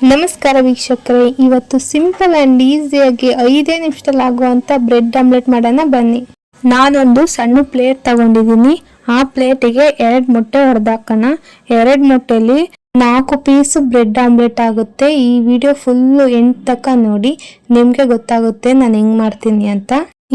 ನಮಸ್ಕಾರ ವೀಕ್ಷಕರೇ, ಇವತ್ತು ಸಿಂಪಲ್ ಆ್ಯಂಡ್ ಈಸಿಯಾಗಿ ಐದೇ ನಿಮಿಷದಲ್ಲಿ ಆಗುವಂಥ ಬ್ರೆಡ್ ಆಮ್ಲೆಟ್ ಮಾಡೋಣ, ಬನ್ನಿ. ನಾನೊಂದು ಸಣ್ಣ ಪ್ಲೇಟ್ ತಗೊಂಡಿದ್ದೀನಿ. ಆ ಪ್ಲೇಟಿಗೆ ಎರಡು ಮೊಟ್ಟೆ ಹೊಡೆದಾಕೋಣ. ಎರಡು ಮೊಟ್ಟೆಲಿ ನಾಲ್ಕು ಪೀಸ್ ಬ್ರೆಡ್ ಆಮ್ಲೆಟ್ ಆಗುತ್ತೆ. ಈ ವಿಡಿಯೋ ಫುಲ್ಲು ಎಂಟು ತನಕ ನೋಡಿ, ನಿಮಗೆ ಗೊತ್ತಾಗುತ್ತೆ ನಾನು ಹೆಂಗ್ ಮಾಡ್ತೀನಿ ಅಂತ.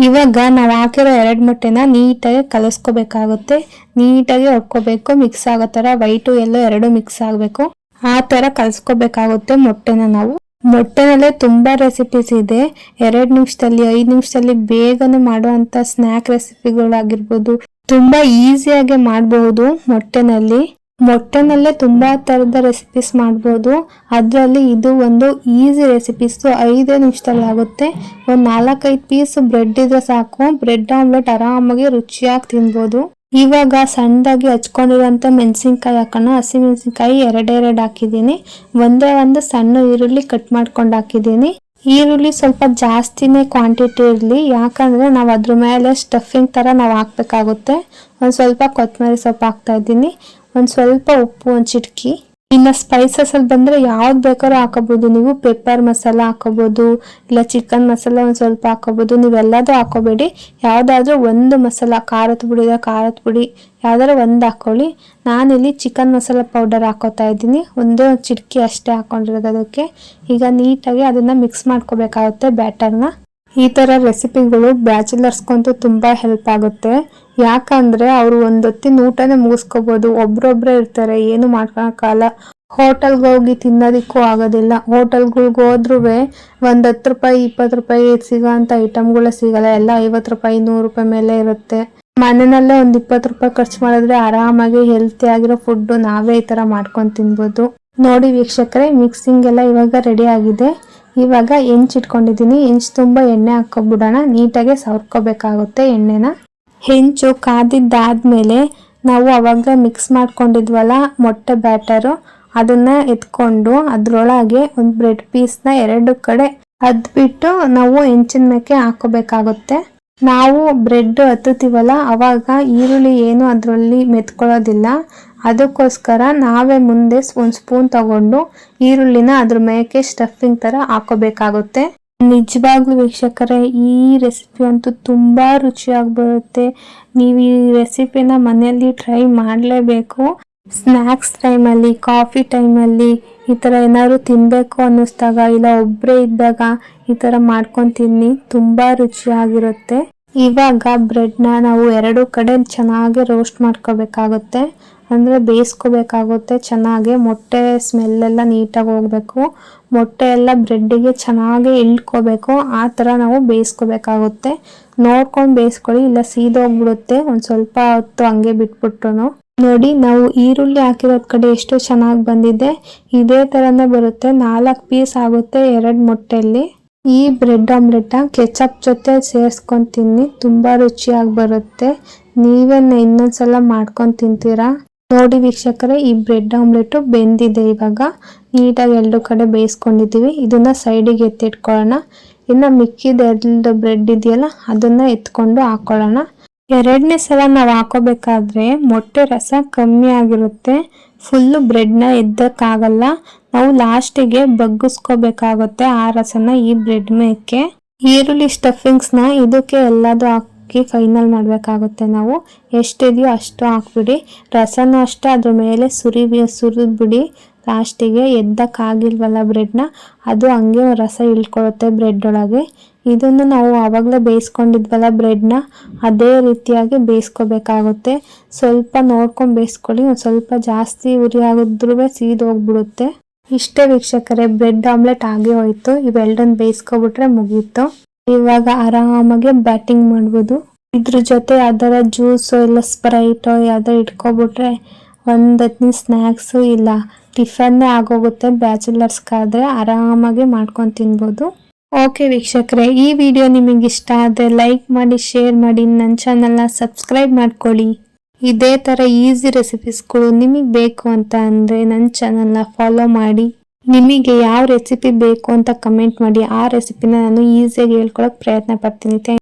ಇವಾಗ ನಾವು ಹಾಕಿರೋ ಎರಡು ಮೊಟ್ಟೆನ ನೀಟಾಗಿ ಕಲಸ್ಕೋಬೇಕಾಗುತ್ತೆ. ನೀಟಾಗಿ ಹೊಡ್ಕೋಬೇಕು. ಮಿಕ್ಸ್ ಆಗೋ ಥರ ವೈಟು ಎಲ್ಲೋ ಎರಡು ಮಿಕ್ಸ್ ಆಗಬೇಕು. ಆ ತರ ಕಲ್ಸ್ಕೋಬೇಕಾಗುತ್ತೆ ಮೊಟ್ಟೆನ ನಾವು. ಮೊಟ್ಟೆನಲ್ಲೇ ತುಂಬಾ ರೆಸಿಪೀಸ್ ಇದೆ. ಎರಡ್ ನಿಮಿಷದಲ್ಲಿ, ಐದು ನಿಮಿಷದಲ್ಲಿ ಬೇಗನೆ ಮಾಡುವಂತ ಸ್ನ್ಯಾಕ್ ರೆಸಿಪಿಗಳಾಗಿರ್ಬೋದು ತುಂಬಾ ಈಸಿಯಾಗಿ ಮಾಡಬಹುದು ಮೊಟ್ಟೆನಲ್ಲಿ. ಮೊಟ್ಟೆನಲ್ಲೇ ತುಂಬಾ ತರದ ರೆಸಿಪೀಸ್ ಮಾಡ್ಬೋದು. ಅದರಲ್ಲಿ ಇದು ಒಂದು ಈಸಿ ರೆಸಿಪೀಸ್ ಐದೇ ನಿಮಿಷದಲ್ಲಿ ಆಗುತ್ತೆ. ಒಂದು ನಾಲ್ಕೈದು ಪೀಸ್ ಬ್ರೆಡ್ ಇದ್ರೆ ಸಾಕು. ಬ್ರೆಡ್ ಆಮ್ಲೆಟ್ ಆರಾಮಾಗಿ ರುಚಿಯಾಗಿ ತಿನ್ಬೋದು. ಇವಾಗ ಸಣ್ಣದಾಗಿ ಹಚ್ಕೊಂಡಿರುವಂಥ ಮೆಣಸಿನ್ಕಾಯಿ ಹಾಕೋಣ. ಹಸಿ ಮೆಣಸಿನ್ಕಾಯಿ ಎರಡೆರಡು ಹಾಕಿದ್ದೀನಿ. ಒಂದೇ ಒಂದು ಸಣ್ಣ ಈರುಳ್ಳಿ ಕಟ್ ಮಾಡ್ಕೊಂಡು ಹಾಕಿದ್ದೀನಿ. ಈರುಳ್ಳಿ ಸ್ವಲ್ಪ ಜಾಸ್ತಿನೇ ಕ್ವಾಂಟಿಟಿ ಇರಲಿ. ಯಾಕಂದರೆ ನಾವು ಅದ್ರ ಮೇಲೆ ಸ್ಟಫಿಂಗ್ ಥರ ನಾವು ಹಾಕ್ಬೇಕಾಗುತ್ತೆ. ಒಂದು ಸ್ವಲ್ಪ ಕೊತ್ತಂಬರಿ ಸೊಪ್ಪು ಹಾಕ್ತಾ ಇದ್ದೀನಿ. ಒಂದು ಸ್ವಲ್ಪ ಉಪ್ಪು, ಒಂದು ಚಿಟಕಿ. ಇನ್ನು ಸ್ಪೈಸಸ್ ಅಲ್ಲಿ ಬಂದ್ರೆ ಯಾವ್ದು ಬೇಕಾದ್ರೂ ಹಾಕೋಬಹುದು ನೀವು ಪೆಪ್ಪರ್ ಮಸಾಲ ಹಾಕೋಬಹುದು ಇಲ್ಲ ಚಿಕನ್ ಮಸಾಲ ಒಂದ್ ಸ್ವಲ್ಪ ಹಾಕೋಬಹುದು ನೀವೆಲ್ಲಾದ್ರೂ ಹಾಕೋಬೇಡಿ. ಯಾವ್ದಾದ್ರೂ ಒಂದು ಮಸಾಲ, ಖಾರದ ಪುಡಿ ಖಾರದ ಪುಡಿ, ಯಾವ್ದಾದ್ರು ಒಂದು ಹಾಕೊಳ್ಳಿ. ನಾನಿಲ್ಲಿ ಚಿಕನ್ ಮಸಾಲ ಪೌಡರ್ ಹಾಕೋತಾ ಇದ್ದೀನಿ. ಒಂದು ಚಿಟಕಿ ಅಷ್ಟೇ ಹಾಕೊಂಡಿರೋದು ಅದಕ್ಕೆ. ಈಗ ನೀಟಾಗಿ ಅದನ್ನ ಮಿಕ್ಸ್ ಮಾಡ್ಕೋಬೇಕಾಗುತ್ತೆ ಬ್ಯಾಟರ್ನ ಈ ಥರ ರೆಸಿಪಿಗಳು ಬ್ಯಾಚುಲರ್ಸ್ಗಂತೂ ತುಂಬ ಹೆಲ್ಪ್ ಆಗುತ್ತೆ. ಯಾಕಂದ್ರೆ ಅವರು ಒಂದೊತ್ತಿನ ಊಟನೇ ಮುಗಿಸ್ಕೋಬೋದು. ಒಬ್ರೊಬ್ಬರೇ ಇರ್ತಾರೆ, ಏನು ಮಾಡ್ಕೊಳಕ್ಕಾಗಲ್ಲ. ಹೋಟೆಲ್ಗೆ ಹೋಗಿ ತಿನ್ನೋದಕ್ಕೂ ಆಗೋದಿಲ್ಲ. ಹೋಟೆಲ್ಗಳ್ಗೆ ಹೋದ್ರೂ ಒಂದು ಹತ್ತು ರೂಪಾಯಿ, ಇಪ್ಪತ್ತು ರೂಪಾಯಿ ಸಿಗೋ ಅಂಥ ಐಟಮ್ಗಳು ಸಿಗಲ್ಲ. ಎಲ್ಲ ಐವತ್ತು ರೂಪಾಯಿ, ನೂರು ರೂಪಾಯಿ ಮೇಲೆ ಇರುತ್ತೆ. ಮನೆಯಲ್ಲೇ ಒಂದು ಇಪ್ಪತ್ತು ರೂಪಾಯಿ ಖರ್ಚು ಮಾಡಿದ್ರೆ ಆರಾಮಾಗಿ ಹೆಲ್ತಿ ಆಗಿರೋ ಫುಡ್ ನಾವೇ ಈ ತರ ಮಾಡ್ಕೊಂಡು ತಿನ್ಬೋದು. ನೋಡಿ ವೀಕ್ಷಕರೇ ಮಿಕ್ಸಿಂಗ್ ಎಲ್ಲ ಇವಾಗ ರೆಡಿ ಆಗಿದೆ. ಇವಾಗ ಇಂಚ್ ಇಟ್ಕೊಂಡಿದ್ದೀನಿ. ಇಂಚ್ ತುಂಬ ಎಣ್ಣೆ ಹಾಕ್ಕೊಬಿಡೋಣ. ನೀಟಾಗೆ ಸವರ್ಕೋಬೇಕಾಗುತ್ತೆ ಎಣ್ಣೆನ. ಹೆಂಚು ಕಾದಿದ್ದಾದ್ಮೇಲೆ ನಾವು ಅವಾಗ ಮಿಕ್ಸ್ ಮಾಡ್ಕೊಂಡಿದ್ವಲ್ಲ ಮೊಟ್ಟೆ ಬ್ಯಾಟರು, ಅದನ್ನ ಎತ್ಕೊಂಡು ಅದರೊಳಗೆ ಒಂದು ಬ್ರೆಡ್ ಪೀಸ್ನ ಎರಡು ಕಡೆ ಅದ್ಬಿಟ್ಟು ನಾವು ಹೆಂಚಿನ ಮೇಕೆ ಹಾಕೋಬೇಕಾಗುತ್ತೆ ನಾವು ಬ್ರೆಡ್ ಹತ್ತುತ್ತೀವಲ್ಲ, ಅವಾಗ ಈರುಳ್ಳಿ ಏನು ಅದರಲ್ಲಿ ಮೆತ್ಕೊಳ್ಳೋದಿಲ್ಲ. ಅದಕ್ಕೋಸ್ಕರ ನಾವೇ ಮುಂದೆ ಒಂದು ಸ್ಪೂನ್ ತಗೊಂಡು ಈರುಳ್ಳಿನ ಅದ್ರ ಮೇಕೆ ಸ್ಟಫಿಂಗ್ ತರ ಹಾಕೋಬೇಕಾಗುತ್ತೆ. ನಿಜವಾಗ್ಲೂ ವೀಕ್ಷಕರೇ, ಈ ರೆಸಿಪಿ ಅಂತೂ ತುಂಬ ರುಚಿಯಾಗಿ ಬರುತ್ತೆ. ನೀವು ಈ ರೆಸಿಪಿನ ಮನೆಯಲ್ಲಿ ಟ್ರೈ ಮಾಡಲೇಬೇಕು. ಸ್ನ್ಯಾಕ್ಸ್ ಟೈಮಲ್ಲಿ ಕಾಫಿ ಟೈಮಲ್ಲಿ ಈ ಥರ ಏನಾದ್ರು ತಿನ್ನಬೇಕು ಅನ್ನಿಸ್ದಾಗ ಇಲ್ಲ ಒಬ್ಬರೇ ಇದ್ದಾಗ ಈ ಥರ ಮಾಡ್ಕೊಂಡು ತಿನ್ನಿ, ತುಂಬ ರುಚಿಯಾಗಿರುತ್ತೆ. ಇವಾಗ ಬ್ರೆಡ್ನ ನಾವು ಎರಡು ಕಡೆ ಚೆನ್ನಾಗಿ ರೋಸ್ಟ್ ಮಾಡ್ಕೋಬೇಕಾಗುತ್ತೆ. ಅಂದರೆ ಬೇಯಿಸ್ಕೋಬೇಕಾಗುತ್ತೆ, ಚೆನ್ನಾಗಿ ಮೊಟ್ಟೆ ಸ್ಮೆಲ್ಲೆಲ್ಲ ನೀಟಾಗಿ ಹೋಗಬೇಕು. ಮೊಟ್ಟೆ ಎಲ್ಲ ಬ್ರೆಡ್ಡಿಗೆ ಚೆನ್ನಾಗಿ ಇಳ್ಕೋಬೇಕು. ಆ ಥರ ನಾವು ಬೇಯಿಸ್ಕೋಬೇಕಾಗುತ್ತೆ. ನೋಡ್ಕೊಂಡು ಬೇಯಿಸ್ಕೊಳ್ಳಿ, ಇಲ್ಲ ಸೀದೋಗ್ಬಿಡುತ್ತೆ. ಒಂದು ಸ್ವಲ್ಪ ಹೊತ್ತು ಹಂಗೆ ಬಿಟ್ಬಿಟ್ರು ನೋಡಿ, ನಾವು ಈರುಳ್ಳಿ ಹಾಕಿರೋದ್ ಕಡೆ ಎಷ್ಟು ಚೆನ್ನಾಗಿ ಬಂದಿದೆ. ಇದೇ ಥರನೇ ಬರುತ್ತೆ. ನಾಲ್ಕು ಪೀಸ್ ಆಗುತ್ತೆ ಎರಡು ಮೊಟ್ಟೆಯಲ್ಲಿ ಈ ಬ್ರೆಡ್ ಆಮ್ಲೆಟ್ ಕೆಚಪ್ ಜೊತೆ ಸೇರಿಸ್ಕೊಂಡು ತಿನ್ನಿ. ತುಂಬ ರುಚಿಯಾಗಿ ಬರುತ್ತೆ. ನೀವೇನ ಇನ್ನೊಂದ್ಸಲ ಮಾಡ್ಕೊಂಡು ತಿಂತೀರಾ? ನೋಡಿ ವೀಕ್ಷಕರೇ, ಈ ಬ್ರೆಡ್ ಆಮ್ಲೆಟ್ ಬೆಂದಿದೆ ಇವಾಗ. ನೀಟಾಗಿ ಎರಡು ಕಡೆ ಬೇಯಿಸ್ಕೊಂಡಿದ್ದೀವಿ. ಇದನ್ನ ಸೈಡಿಗೆ ಎತ್ತಿಟ್ಕೊಳ್ಳೋಣ. ಇನ್ನು ಮಿಕ್ಕಿದ ಎರಡು ಬ್ರೆಡ್ ಇದೆಯಲ್ಲ, ಅದನ್ನ ಎತ್ಕೊಂಡು ಹಾಕೊಳ್ಳೋಣ. ಎರಡನೇ ಸಲ ನಾವು ಹಾಕೋಬೇಕಾದ್ರೆ ಮೊಟ್ಟೆ ರಸ ಕಮ್ಮಿ ಆಗಿರುತ್ತೆ. ಫುಲ್ಲು ಬ್ರೆಡ್ನ ಎದ್ದಕ್ಕಾಗಲ್ಲ. ನಾವು ಲಾಸ್ಟಿಗೆ ಬಗ್ಗಿಸ್ಕೋಬೇಕಾಗುತ್ತೆ ಆ ರಸನ ಈ ಬ್ರೆಡ್ ಮೇಕೆ. ಈರುಳ್ಳಿ ಸ್ಟಫಿಂಗ್ಸ್ನ ಇದಕ್ಕೆ ಎಲ್ಲದೂ ಹಾಕಿ ಫೈನಲ್ ಮಾಡಬೇಕಾಗುತ್ತೆ ನಾವು. ಎಷ್ಟಿದೆಯೋ ಅಷ್ಟು ಹಾಕ್ಬಿಡಿ. ರಸನೂ ಅಷ್ಟೇ, ಅದ್ರ ಮೇಲೆ ಸುರಿ ಸುರಿದ್ಬಿಡಿ ಲಾಸ್ಟಿಗೆ ಎದ್ದಕ್ಕಾಗಿಲ್ವಲ್ಲ ಬ್ರೆಡ್ನ ಅದು ಹಂಗೆ ರಸ ಇಳ್ಕೊಳುತ್ತೆ ಬ್ರೆಡ್ ಒಳಗೆ. ಇದನ್ನು ನಾವು ಆವಾಗಲೇ ಬೇಯಿಸ್ಕೊಂಡಿದ್ವಲ್ಲ ಬ್ರೆಡ್ನ ಅದೇ ರೀತಿಯಾಗಿ ಬೇಯಿಸ್ಕೋಬೇಕಾಗುತ್ತೆ. ಸ್ವಲ್ಪ ನೋಡ್ಕೊಂಡು ಬೇಯಿಸ್ಕೊಳ್ಳಿ. ಒಂದು ಸ್ವಲ್ಪ ಜಾಸ್ತಿ ಉರಿ ಆಗಿದ್ರೂ ಸೀದೋಗ್ಬಿಡುತ್ತೆ ಇಷ್ಟೇ ವೀಕ್ಷಕರೇ ಬ್ರೆಡ್ ಆಮ್ಲೆಟ್ ಆಗೇ ಹೋಯ್ತು. ಇವೆಲ್ಲರನ್ನು ಬೇಯಿಸ್ಕೊಬಿಟ್ರೆ ಮುಗೀತು. ಇವಾಗ ಆರಾಮಾಗಿ ಬ್ಯಾಟಿಂಗ್ ಮಾಡ್ಬೋದು. ಇದ್ರ ಜೊತೆ ಯಾವ್ದಾರ ಜ್ಯೂಸು ಇಲ್ಲ ಸ್ಪ್ರೈಟೋ ಯಾವ್ದಾರ ಇಟ್ಕೊಬಿಟ್ರೆ ಒಂದು ಹತ್ತಿನ ಸ್ನ್ಯಾಕ್ಸು ಇಲ್ಲ. ಟಿಫನ್ನೇ ಆಗೋಗುತ್ತೆ ಬ್ಯಾಚುಲರ್ಸ್ಗಾದರೆ ಆರಾಮಾಗಿ ಮಾಡ್ಕೊಂಡು ತಿನ್ಬೋದು. ಓಕೆ ವೀಕ್ಷಕರೇ, ಈ ವಿಡಿಯೋ ನಿಮಗೆ ಇಷ್ಟ ಆದರೆ ಲೈಕ್ ಮಾಡಿ ಶೇರ್ ಮಾಡಿ ನನ್ನ ಚಾನಲ್ನ ಸಬ್ಸ್ಕ್ರೈಬ್ ಮಾಡ್ಕೊಳ್ಳಿ. ಇದೇ ಥರ ಈಸಿ ರೆಸಿಪೀಸ್ಗಳು ನಿಮಗೆ ಬೇಕು ಅಂತ ಅಂದರೆ ನನ್ನ ಚಾನಲ್ನ ಫಾಲೋ ಮಾಡಿ. ನಿಮಗೆ ಯಾವ ರೆಸಿಪಿ ಬೇಕು ಅಂತ ಕಮೆಂಟ್ ಮಾಡಿ, ಆ ರೆಸಿಪಿನ ನಾನು ಈಸಿಯಾಗಿ ಹೇಳ್ಕೊಳಕ್ಕೆ ಪ್ರಯತ್ನ ಪಡ್ತೀನಿ.